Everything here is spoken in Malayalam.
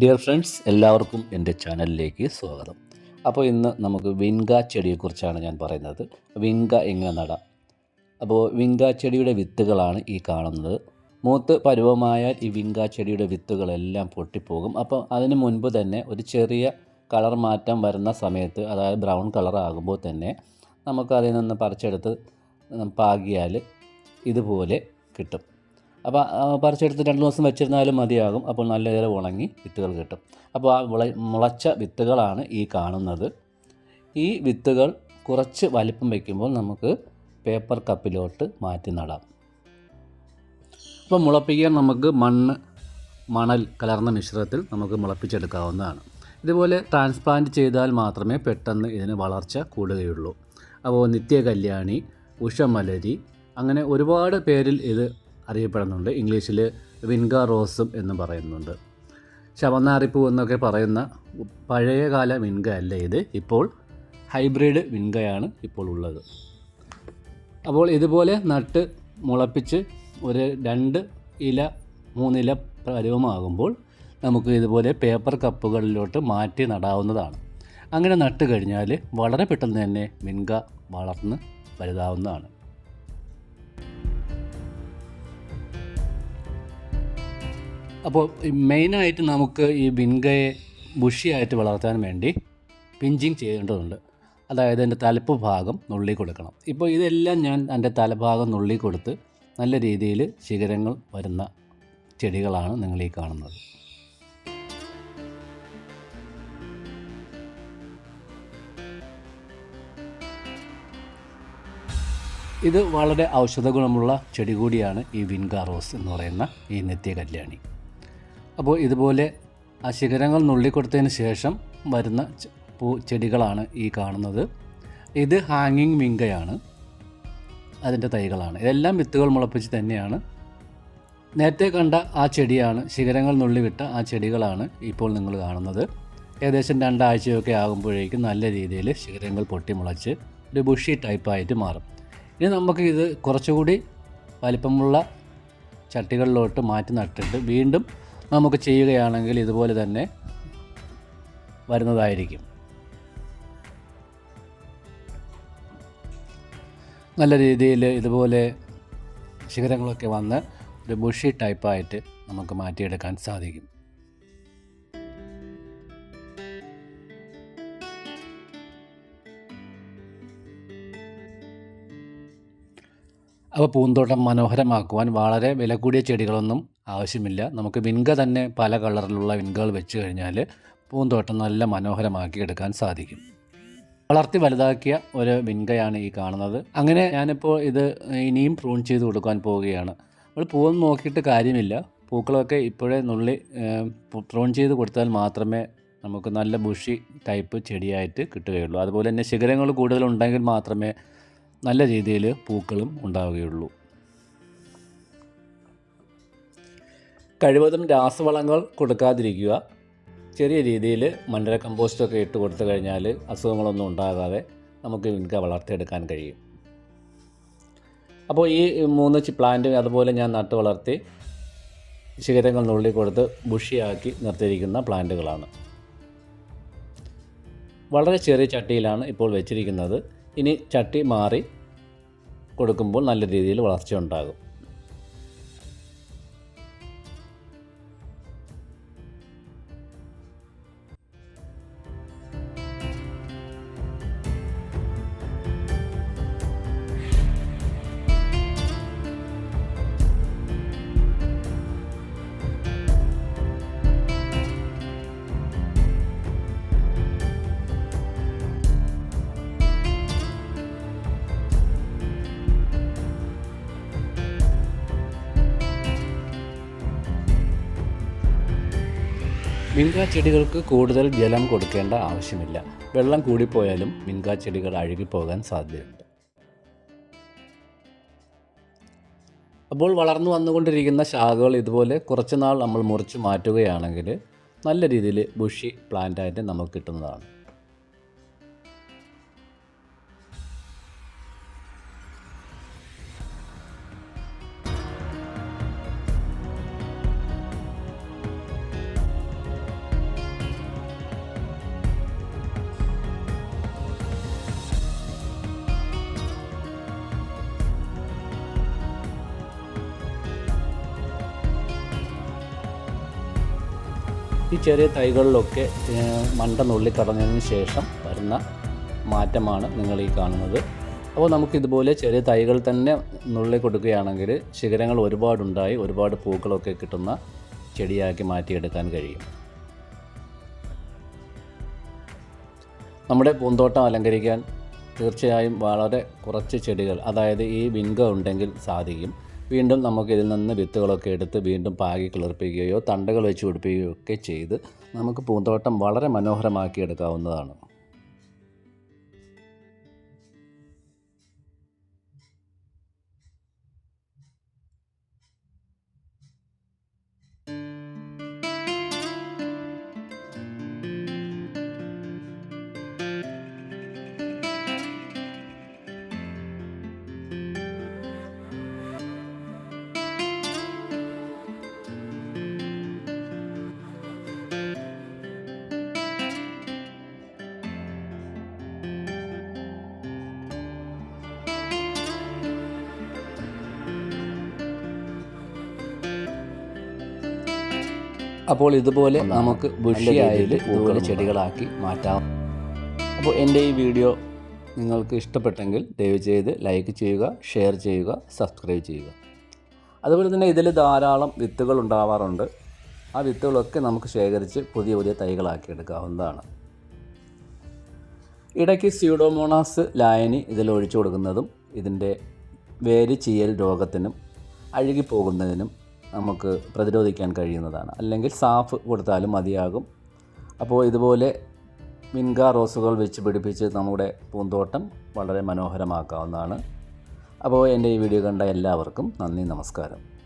ഡിയർ ഫ്രണ്ട്സ് എല്ലാവർക്കും എന്റെ ചാനലിലേക്ക് സ്വാഗതം. അപ്പോൾ ഇന്ന് നമുക്ക് വിൻഗ ചെടിയെക്കുറിച്ചാണ് ഞാൻ പറയുന്നത്. വിൻഗ എങ്ങനെ നടാം? അപ്പോൾ വിൻഗ ചെടിയുടെ വിത്തുകളാണ് ഈ കാണുന്നത്. മൂത്ത് പരുവമായാൽ ഈ വിൻഗ ചെടിയുടെ വിത്തുകളെല്ലാം പൊട്ടിപ്പോകും. അപ്പോൾ അതിന് മുൻപ് തന്നെ ഒരു ചെറിയ കളർ മാറ്റം വരുന്ന സമയത്ത് അതായത് ബ്രൗൺ കളർ ആകുമ്പോൾ തന്നെ നമുക്ക് അതിൽ നിന്ന് പറിച്ചെടുത്ത് പാകിയാൽ ഇതുപോലെ കിട്ടും. അപ്പോൾ പറിച്ചെടുത്ത് രണ്ട് ദിവസം വെച്ചിരുന്നാലും മതിയാകും. അപ്പോൾ നല്ല ഇതിൽ ഉണങ്ങി വിത്തുകൾ കിട്ടും. അപ്പോൾ ആ വിള മുളച്ച വിത്തുകളാണ് ഈ കാണുന്നത്. ഈ വിത്തുകൾ കുറച്ച് വലിപ്പം വയ്ക്കുമ്പോൾ നമുക്ക് പേപ്പർ കപ്പിലോട്ട് മാറ്റി നടാം. അപ്പോൾ മുളപ്പിക്കാൻ നമുക്ക് മണ്ണ് മണൽ കലർന്ന മിശ്രിതത്തിൽ നമുക്ക് മുളപ്പിച്ചെടുക്കാവുന്നതാണ്. ഇതുപോലെ ട്രാൻസ്പ്ലാന്റ് ചെയ്താൽ മാത്രമേ പെട്ടെന്ന് ഇതിന് വളർച്ച കൂടുകയുള്ളൂ. അപ്പോൾ നിത്യകല്യാണി ഉഷമലരി അങ്ങനെ ഒരുപാട് പേരിൽ ഇത് അറിയപ്പെടുന്നുണ്ട്. ഇംഗ്ലീഷിൽ വിൻഗ റോസും എന്ന് പറയുന്നുണ്ട്. ശവന്നാറിപ്പൂ എന്നൊക്കെ പറയുന്ന പഴയകാല വിൻഗ അല്ല ഇത്? ഇപ്പോൾ ഹൈബ്രിഡ് വിൻഗയാണ് ഇപ്പോൾ ഉള്ളത്. അപ്പോൾ ഇതുപോലെ നട്ട് മുളപ്പിച്ച് ഒരു രണ്ട് ഇല മൂന്നില പരുവമാകുമ്പോൾ നമുക്ക് ഇതുപോലെ പേപ്പർ കപ്പുകളിലോട്ട് മാറ്റി നടാവുന്നതാണ്. അങ്ങനെ നട്ട് കഴിഞ്ഞാൽ വളരെ പെട്ടെന്ന് തന്നെ വിൻഗ വളർന്ന് വലുതാവുന്നതാണ്. അപ്പോൾ മെയിനായിട്ട് നമുക്ക് ഈ വിൻഗയെ ബുഷിയായിട്ട് വളർത്താൻ വേണ്ടി പിഞ്ചിങ് ചെയ്യേണ്ടതുണ്ട്. അതായത് എന്റെ തലപ്പ് ഭാഗം നുള്ളി കൊടുക്കണം. ഇപ്പോൾ ഇതെല്ലാം ഞാൻ എന്റെ തലഭാഗം നുള്ളി കൊടുത്ത് നല്ല രീതിയിൽ ശിഖരങ്ങൾ വരുന്ന ചെടികളാണ് നിങ്ങൾ ഈ കാണുന്നത്. ഇത് വളരെ ഔഷധ ഗുണമുള്ള ചെടി കൂടിയാണ് ഈ വിൻഗ റോസ് എന്ന് പറയുന്ന ഈ നിത്യ കല്യാണി. അപ്പോൾ ഇതുപോലെ ആ ശിഖരങ്ങൾ നുള്ളിക്കൊടുത്തതിന് ശേഷം വരുന്ന പൂ ചെടികളാണ് ഈ കാണുന്നത്. ഇത് ഹാങ്ങിങ് മിങ്കയാണ്. അതിന്റെ തൈകളാണ്. ഇതെല്ലാം വിത്തുകൾ മുളപ്പിച്ച് തന്നെയാണ്. നേരത്തെ കണ്ട ആ ചെടിയാണ് ശിഖരങ്ങൾ നുള്ളിവിട്ട ആ ചെടികളാണ് ഇപ്പോൾ നിങ്ങൾ കാണുന്നത്. ഏകദേശം രണ്ടാഴ്ചയൊക്കെ ആകുമ്പോഴേക്കും നല്ല രീതിയിൽ ശിഖരങ്ങൾ പൊട്ടിമുളച്ച് ഒരു ബുഷി ടൈപ്പായിട്ട് മാറും. ഇനി നമുക്ക് ഇത് കുറച്ചുകൂടി വലിപ്പമുള്ള ചട്ടികളിലോട്ട് മാറ്റി നട്ടിട്ട് വീണ്ടും നമുക്ക് ചെയ്യുകയാണെങ്കിൽ ഇതുപോലെ തന്നെ വരുന്നതായിരിക്കും. നല്ല രീതിയിൽ ഇതുപോലെ ശിഖരങ്ങളൊക്കെ വന്ന് ഒരു ബുഷി ടൈപ്പായിട്ട് നമുക്ക് മാറ്റിയെടുക്കാൻ സാധിക്കും. അപ്പോൾ പൂന്തോട്ടം മനോഹരമാക്കുവാൻ വളരെ വില കൂടിയ ചെടികളൊന്നും ആവശ്യമില്ല. നമുക്ക് വിൻഗ തന്നെ പല കളറിലുള്ള വിൻഗകൾ വെച്ച് കഴിഞ്ഞാൽ പൂന്തോട്ടം നല്ല മനോഹരമാക്കി എടുക്കാൻ സാധിക്കും. വളർത്തി വലുതാക്കിയ ഒരു വിൻഗയാണ് ഈ കാണുന്നത്. അങ്ങനെ ഞാനിപ്പോൾ ഇത് ഇനിയും പ്രൂൺ ചെയ്ത് കൊടുക്കാൻ പോവുകയാണ്. നമ്മൾ പൂവൊന്നും നോക്കിയിട്ട് കാര്യമില്ല. പൂക്കളൊക്കെ ഇപ്പോഴേ നുള്ളി പ്രൂൺ ചെയ്ത് കൊടുത്താൽ മാത്രമേ നമുക്ക് നല്ല ബുഷി ടൈപ്പ് ചെടിയായിട്ട് കിട്ടുകയുള്ളൂ. അതുപോലെ തന്നെ ശിഖരങ്ങൾ കൂടുതലുണ്ടെങ്കിൽ മാത്രമേ നല്ല രീതിയിൽ പൂക്കളും ഉണ്ടാവുകയുള്ളൂ. കഴിവതും രാസവളങ്ങൾ കൊടുക്കാതിരിക്കുക. ചെറിയ രീതിയിൽ മണ്ണിര കമ്പോസ്റ്റൊക്കെ ഇട്ട് കൊടുത്തു കഴിഞ്ഞാൽ അസുഖങ്ങളൊന്നും ഉണ്ടാകാതെ നമുക്ക് ഇൻക വളർത്തിയെടുക്കാൻ കഴിയും. അപ്പോൾ ഈ മൂന്ന് പ്ലാന്റും അതുപോലെ ഞാൻ നട്ട് വളർത്തി ശിഖരങ്ങൾ നുള്ളി കൊടുത്ത് ബുഷിയാക്കി നിർത്തിയിരിക്കുന്ന പ്ലാന്റുകളാണ്. വളരെ ചെറിയ ചട്ടിയിലാണ് ഇപ്പോൾ വെച്ചിരിക്കുന്നത്. ഇനി ചട്ടി മാറി കൊടുക്കുമ്പോൾ നല്ല രീതിയിൽ വളർച്ച ഉണ്ടാകും. മിൻക ചെടികൾക്ക് കൂടുതൽ ജലം കൊടുക്കേണ്ട ആവശ്യമില്ല. വെള്ളം കൂടിപ്പോയാലും മിൻകാ ചെടികൾ അഴുകിപ്പോകാൻ സാധ്യതയുണ്ട്. അപ്പോൾ വളർന്നു വന്നുകൊണ്ടിരിക്കുന്ന ശാഖകൾ ഇതുപോലെ കുറച്ച് നാൾ നമ്മൾ മുറിച്ച് മാറ്റുകയാണെങ്കിൽ നല്ല രീതിയിൽ ബുഷി പ്ലാന്റായിട്ട് നമുക്ക് കിട്ടുന്നതാണ്. ഈ ചെറിയ തൈകളിലൊക്കെ മണ്ട നുള്ളി നുള്ളിക്കടഞ്ഞതിന് ശേഷം വരുന്ന മാറ്റമാണ് നിങ്ങൾ ഈ കാണുന്നത്. അപ്പോൾ നമുക്ക് ഇതുപോലെ ചെറിയ തൈകൾ തന്നെ നുള്ളി കൊടുക്കുകയാണെങ്കിൽ ശിഖരങ്ങൾ ഒരുപാടുണ്ടായി ഒരുപാട് പൂക്കളൊക്കെ കിട്ടുന്ന ചെടിയാക്കി മാറ്റിയെടുക്കാൻ കഴിയും. നമ്മുടെ പൂന്തോട്ടം അലങ്കരിക്കാൻ തീർച്ചയായും വളരെ കുറച്ച് ചെടികൾ അതായത് ഈ വിൻഗ ഉണ്ടെങ്കിൽ സാധിക്കും. വീണ്ടും നമുക്ക് ഇതിൽ നിന്ന് വിത്തുകളൊക്കെ എടുത്ത് വീണ്ടും പാകി കിളിർപ്പിക്കുകയോ തണ്ടുകൾ വെച്ച് പിടിപ്പിക്കുകയോ ഒക്കെ ചെയ്ത് നമുക്ക് പൂന്തോട്ടം വളരെ മനോഹരമാക്കി എടുക്കാവുന്നതാണ് അപ്പോൾ ഇതുപോലെ നമുക്ക് ബുഷിയായിട്ട് ഇതുപോലെ ചെടികളാക്കി മാറ്റാം. അപ്പോൾ എന്റെ ഈ വീഡിയോ നിങ്ങൾക്ക് ഇഷ്ടപ്പെട്ടെങ്കിൽ ദയവ് ചെയ്ത് ലൈക്ക് ചെയ്യുക ഷെയർ ചെയ്യുക സബ്സ്ക്രൈബ് ചെയ്യുക. അതുപോലെ തന്നെ ഇതിൽ ധാരാളം വിത്തുകൾ ഉണ്ടാവാറുണ്ട്. ആ വിത്തുകളൊക്കെ നമുക്ക് ശേഖരിച്ച് പുതിയ പുതിയ തൈകളാക്കി എടുക്കാവുന്നതാണ്. ഇടയ്ക്ക് സ്യൂഡോമോണാസ് ലായനി ഇതിൽ ഒഴിച്ചു കൊടുക്കുന്നതും ഇതിന്റെ വേര് ചീയൽ രോഗത്തിനും അഴുകിപ്പോകുന്നതിനും നമുക്ക് പ്രതിരോധിക്കാൻ കഴിയുന്നതാണ്. അല്ലെങ്കിൽ സാഫ് കൊടുത്താലും മതിയാകും. അപ്പോൾ ഇതുപോലെ മിൻകാ റോസുകൾ വെച്ച് പിടിപ്പിച്ച് നമ്മുടെ പൂന്തോട്ടം വളരെ മനോഹരമാക്കാവുന്നതാണ്. അപ്പോൾ എന്റെ ഈ വീഡിയോ കണ്ട എല്ലാവർക്കും നന്ദി നമസ്കാരം.